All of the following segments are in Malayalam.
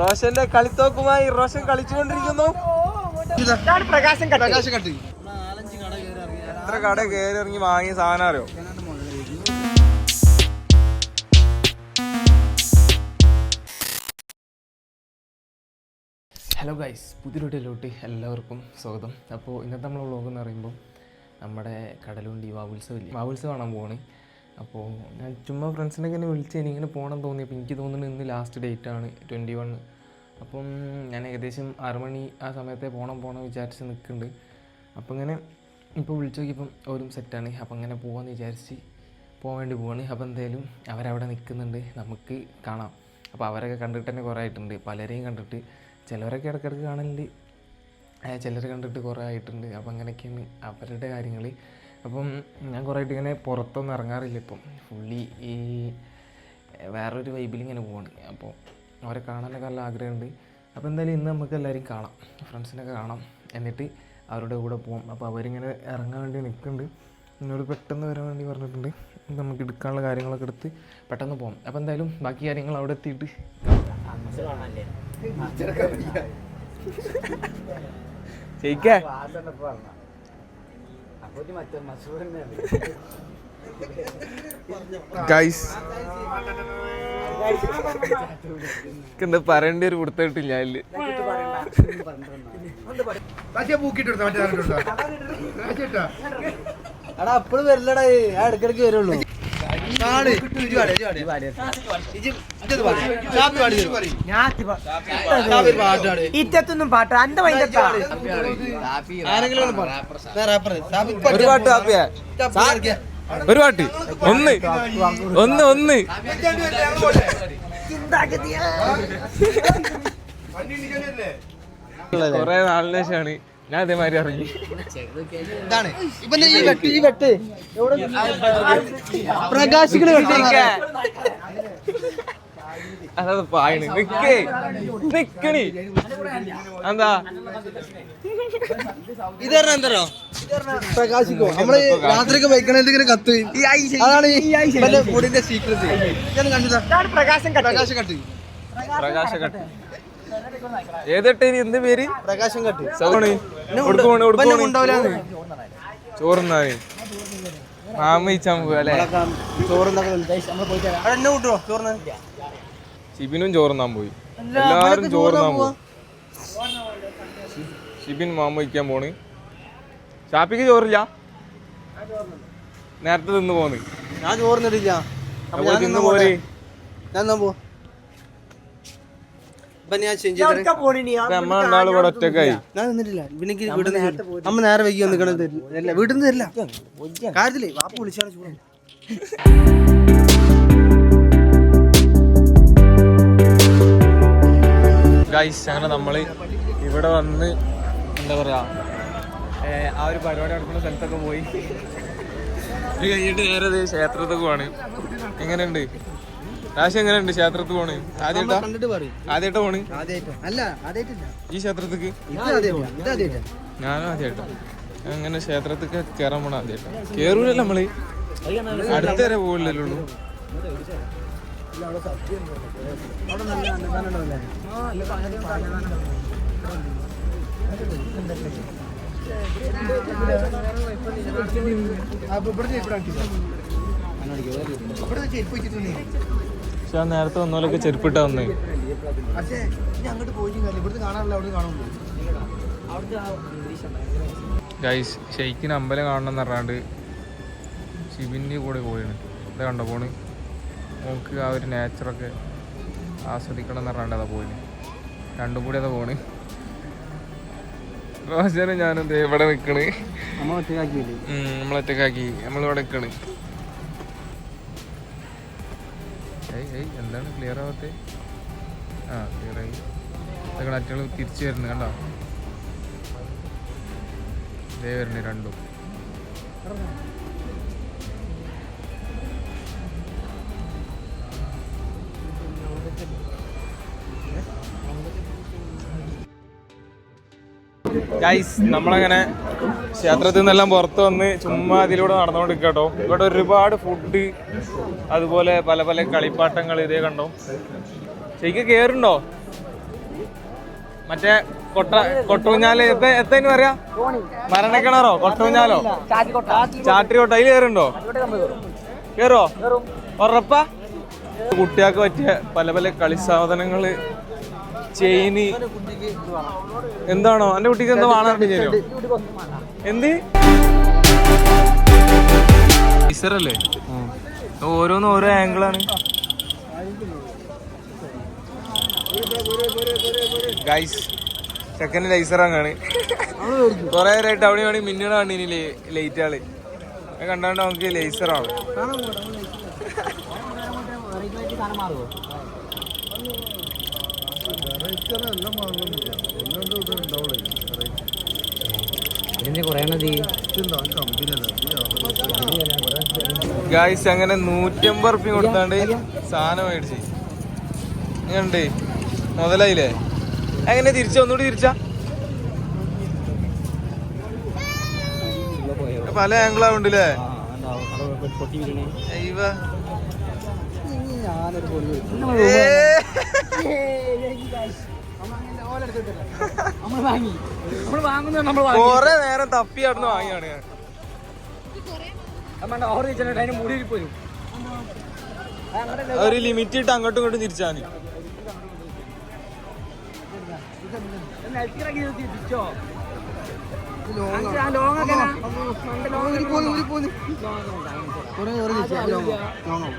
റോഷന്റെ കളിത്തോക്കുമായി റോഷൻ കളിച്ചുകൊണ്ടിരിക്കുന്നു. പ്രകാശം പ്രകാശം കട്ടി. എത്ര കട കയറി ഇറങ്ങി വാങ്ങിയ സാധനം അറിയോ? ഹലോ ഗൈസ് പുതിയൊരു വീട്ടിലോട്ട് എല്ലാവർക്കും സ്വാഗതം. അപ്പോൾ ഇന്നത്തെ നമ്മൾ വ്ളോഗ് എന്ന് പറയുമ്പോൾ നമ്മുടെ കടലുണ്ടി വാവുത്സവം ഇല്ലേ? വാവുത്സവം കാണാൻ പോവാണ്. അപ്പോൾ ഞാൻ ചുമ്മാ ഫ്രണ്ട്സിനെ ഇങ്ങനെ വിളിച്ച് എനിക്കിങ്ങനെ പോകണം തോന്നി. അപ്പോൾ എനിക്ക് തോന്നുന്നു ഇന്ന് ലാസ്റ്റ് ഡേറ്റ് ആണ് ട്വന്റി വൺ അപ്പം ഞാൻ ഏകദേശം ആറ് മണി ആ സമയത്തെ പോകണം പോകണം വിചാരിച്ച് നിൽക്കുന്നുണ്ട്. അപ്പോൾ ഇങ്ങനെ ഇപ്പോൾ വിളിച്ചു നോക്കിയപ്പം അവരും സെറ്റാണ് അപ്പോൾ അങ്ങനെ പോകാമെന്ന് വിചാരിച്ച് വേണ്ടി പോവാണ്. അപ്പോൾ എന്തായാലും അവരവിടെ നിൽക്കുന്നുണ്ട്. നമുക്ക് കാണാം. അപ്പോൾ അവരൊക്കെ കണ്ടിട്ട് തന്നെ കുറേ ആയിട്ടുണ്ട്. പലരെയും കണ്ടിട്ട്. ചിലവരൊക്കെ ഇടയ്ക്കിടയ്ക്ക് കാണലുണ്ട്. ചിലർ കണ്ടിട്ട് കുറേ ആയിട്ടുണ്ട്. അപ്പോൾ അങ്ങനെയൊക്കെയാണ് അവരുടെ കാര്യങ്ങൾ അപ്പം ഞാൻ കുറേ ആയിട്ട് ഇങ്ങനെ പുറത്തൊന്നും ഇറങ്ങാറില്ല ഇപ്പം. ഫുള്ളി ഈ വേറൊരു വൈബിൽ ഇങ്ങനെ പോവാണ് അപ്പോൾ അവരെ കാണാനൊക്കെ നല്ല ആഗ്രഹമുണ്ട് അപ്പോൾ എന്തായാലും ഇന്ന് നമുക്ക് എല്ലാവരും കാണാം. ഫ്രണ്ട്സിനൊക്കെ കാണാം. എന്നിട്ട് അവരുടെ കൂടെ പോകാം അപ്പോൾ അവരിങ്ങനെ ഇറങ്ങാൻ വേണ്ടി നിൽക്കുന്നുണ്ട് എന്നോട് പെട്ടെന്ന് വരാൻ വേണ്ടി പറഞ്ഞിട്ടുണ്ട്. നമുക്ക് എടുക്കാനുള്ള കാര്യങ്ങളൊക്കെ എടുത്ത് പെട്ടെന്ന് പോകാം അപ്പോൾ എന്തായാലും ബാക്കി കാര്യങ്ങൾ അവിടെ എത്തിയിട്ട് ജയിക്കേ ഗൈസ് എന്താ പറയേണ്ട ഒരു കൊടുത്തിട്ടില്ല അതിൽ? അപ്പോഴും വരില്ലടാ ഇടക്കിടക്ക് വരുള്ളൂ. ഇറ്റത്തൊന്നും പാട്ട്? അന്റെ വൈകിട്ടാ ഒരു പാട്ട് ഹാപ്പിയാ. ഒരു പാട്ട്. ഒന്ന്. ഒന്ന് ഒന്ന്. കൊറേ നാളിന് ശേഷമാണ് ഞാൻ അതേമാതിരി അറിഞ്ഞു. ഇതാണ്. ഇപ്പൊ ഈ വെട്ട് ഈ വെട്ട്. പ്രകാശികൾ അതായത് പായണ്. നിക്കേ. നിക്കണി. എന്താ ഇത് പറഞ്ഞ എന്തോ പ്രകാശിക്കോ. നമ്മൾ രാത്രിയൊക്കെ വയ്ക്കണ എന്തെങ്കിലും കത്ത് അതാണ് മുടിന്റെ സീക്രട്ട് പ്രകാശം പ്രകാശം പ്രകാശം പ്രകാശം കട്ട്. പ്രകാശകട്ട് ഏതിട്ട് എന്ത് പേര്? പ്രകാശം കട്ട്. സൗണ് കൊടുക്കുവാണ് കൊടുക്കുവാണ് ഷിബിനും ചോറുന്നാൻ പോയി. എല്ലാരും ചോറുന്നാൻ പോയി ഷിബിൻ മാമ വയ്ക്കാൻ പോണ്. ഷാപ്പിക്ക് ചോറില്ല? നേരത്തെ തിന്ന് പോന്ന്. ഞാൻ ചോറുന്നിട്ടില്ല. ഞാൻ പോ ഇപ്പൊ നമ്മളെ ഇവിടെ ഒറ്റക്കായി ഞാൻ നിന്നിട്ടില്ല. പിന്നെ എനിക്ക് വീട്ടിൽ നിന്ന് അമ്മ നേരെ വൈകി വന്നിക്കണത് തരില്ല. വീട്ടിൽ നിന്ന് തരില്ല കാര്യത്തില്ലേ വാപ്പ വിളിച്ചാണ് ചൂടാണ് ഗൈസ് അങ്ങനെ നമ്മൾ ഇവിടെ വന്ന് എന്താ പറയാ ആ ഒരു പരിപാടി നടക്കുന്ന സ്ഥലത്തൊക്കെ പോയി. കഴിഞ്ഞിട്ട് നേരെ ക്ഷേത്രത്തൊക്കെ പോവാണ്. എങ്ങനെയുണ്ട്? രാശി എങ്ങനെയുണ്ട് ക്ഷേത്രത്തിൽ പോണ്? ആദ്യമായിട്ടാ? ആദ്യമായിട്ടാ പോണ്? ഈ ക്ഷേത്രത്തിക്ക്? ഞാനും ആദ്യമായിട്ടാ. അങ്ങനെ ക്ഷേത്രത്തിൽ കയറാൻ പോണ ആദ്യമായിട്ടാ. കേറൂലല്ലോ നമ്മൾ. അടുത്ത വരെ പോകില്ലല്ലോ ഇവിടെ അവിടെ നല്ല അന്നദാനം ഉണ്ടാവില്ലേ പക്ഷെ ആ നേരത്തെ വന്നോലൊക്കെ ചെരുപ്പിട്ടാ വന്നേ. ഗൈസ് ഷെയ്ക്കിന് അമ്പലം കാണണം എന്ന് പറഞ്ഞാണ്ട് ശിവിന്റെ കൂടെ പോയാണ്. ഇത് കണ്ടോ പോണ്? നമുക്ക് ആ ഒരു നേച്ചറൊക്കെ ആസ്വദിക്കണം എന്ന് പറഞ്ഞാണ്ട് അതാ പോയിന് രണ്ടും കൂടി അതാ പോണ്. റോജനും ഞാനും ഇവിടെ നിൽക്കണ് നമ്മളൊറ്റക്കാക്കി നമ്മളിവിടെ നിൽക്കണ് ഏയ് ഏയ് എന്താണ്? ക്ലിയർ ആവാത്തെ? ആ ക്ലിയർ ആയി. ഇതൊക്കെ അറ്റകൾ തിരിച്ചു വരുന്നു കണ്ടോ? ഇതേ വരുന്നു രണ്ടും. ഗൈസ് നമ്മളങ്ങനെ ക്ഷേത്രത്തിൽ നിന്നെല്ലാം പുറത്ത് വന്ന് ചുമ്മാ അതിലൂടെ നടന്നുകൊണ്ട് കേട്ടോ ഇവിടെ ഒരുപാട് ഫുഡ് അതുപോലെ പല പല കളിപ്പാട്ടങ്ങൾ ഇതേ കണ്ടോ? ശരിക്കും കേറുണ്ടോ? മറ്റേ കൊട്ട കൊട്ടൂഞ്ഞാൽ എത്ത എത്തേന് പറയാ? മരണക്കിണറോ? കൊട്ടൂഞ്ഞാലോ ചാട്ടിരി കൊട്ട അതിൽ കയറുണ്ടോ കേറോ? ഉറപ്പാ? കുട്ടികൾക്ക് പറ്റിയ പല പല കളി സാധനങ്ങൾ ചെയിന് എന്താണോ എന്റെ കുട്ടിക്ക് എന്തോ വാണ എന്ത് ടീച്ചറല്ലേ ഓരോന്ന് ഓരോ ആംഗിളാണ് ഗൈസ് ചെക്കന് ലൈസർ അങ്ങാണ് കൊറേ നേരമായിട്ട് അവിടെ വേണി മിന്നണ കണ്ടിനി ലൈറ്റ് ആൾ കണ്ടോണ്ട് കണ്ടാണ്ട് നമുക്ക് ലേസർ ആണ് ഗായ്സ് അങ്ങനെ നൂറ്റമ്പത് റുപ്യ കൊടുത്താണ്ട് സാധനം മേടിച്ച്. ഇങ്ങനെ മുതലായില്ലേ? എങ്ങനെ തിരിച്ച? ഒന്നുകൂടി തിരിച്ച. പല ആംഗിളാവുണ്ടല്ലേ അയ്യവ. ഏ. കൊറേ നേരം തപ്പി അവിടുന്ന് വാങ്ങിയാണ് ഞാൻ. ഒരു ലിമിറ്റ് ഇട്ട് അങ്ങോട്ടും ഇങ്ങോട്ടും തിരിച്ചാൽ മതി. തിരിച്ചു ലോങ്ങോ ലോങ്ങോ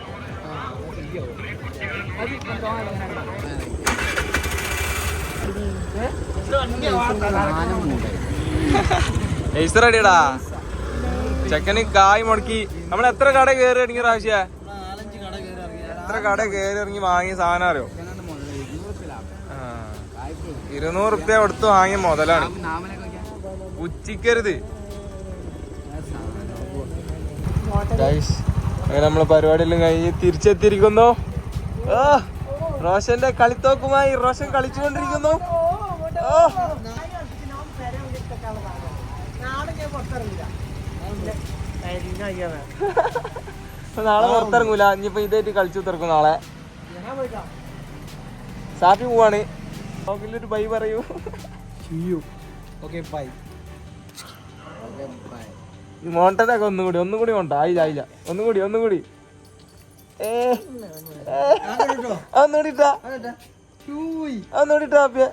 അടിയടാ. ചെക്കന് കായ് മുടക്കി. നമ്മൾ എത്ര കട കയറി ഇറങ്ങിയ പ്രാവശ്യ? എത്ര കട കയറി ഇറങ്ങി വാങ്ങിയ സാധനം അറിയോ. ഇരുന്നൂറ് റുപ്യ കൊടുത്ത് വാങ്ങിയ മുതലാണ്. ഉച്ചിക്കരുത് ഗൈസ് അങ്ങനെ നമ്മളെ പരിപാടിയെല്ലാം കഴിഞ്ഞ് തിരിച്ചെത്തിയിരിക്കുന്നു. റോഷന്റെ കളിത്തോക്കുമായി റോഷൻ കളിച്ചുകൊണ്ടിരിക്കുന്നു. നാളെ പുറത്തിറങ്ങൂല. ഇനിയിപ്പോ ഇതായിട്ട് കളിച്ചു തീർക്കും നാളെ. സാപ്പി പോവാണ്. ഒരു ബൈ പറയൂ. ഓക്കെ ബൈ ഈ മോണ്ടനൊക്കെ ഒന്നും കൂടി ഒന്നും കൂടി മോണ്ട. ആയില്ല ആയില്ല. ഒന്നും കൂടി ഒന്നും കൂടി ഏ ഏ. അതൊന്നുകൂടി ഇട്ടാ. അതൊന്നുകൂടി ഇട്ടാ ആപ്പിയ.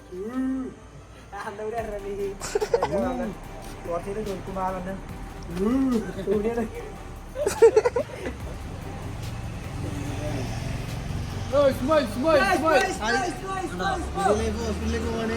ഹോസ്പിറ്റലിലേക്ക് പോവാണ്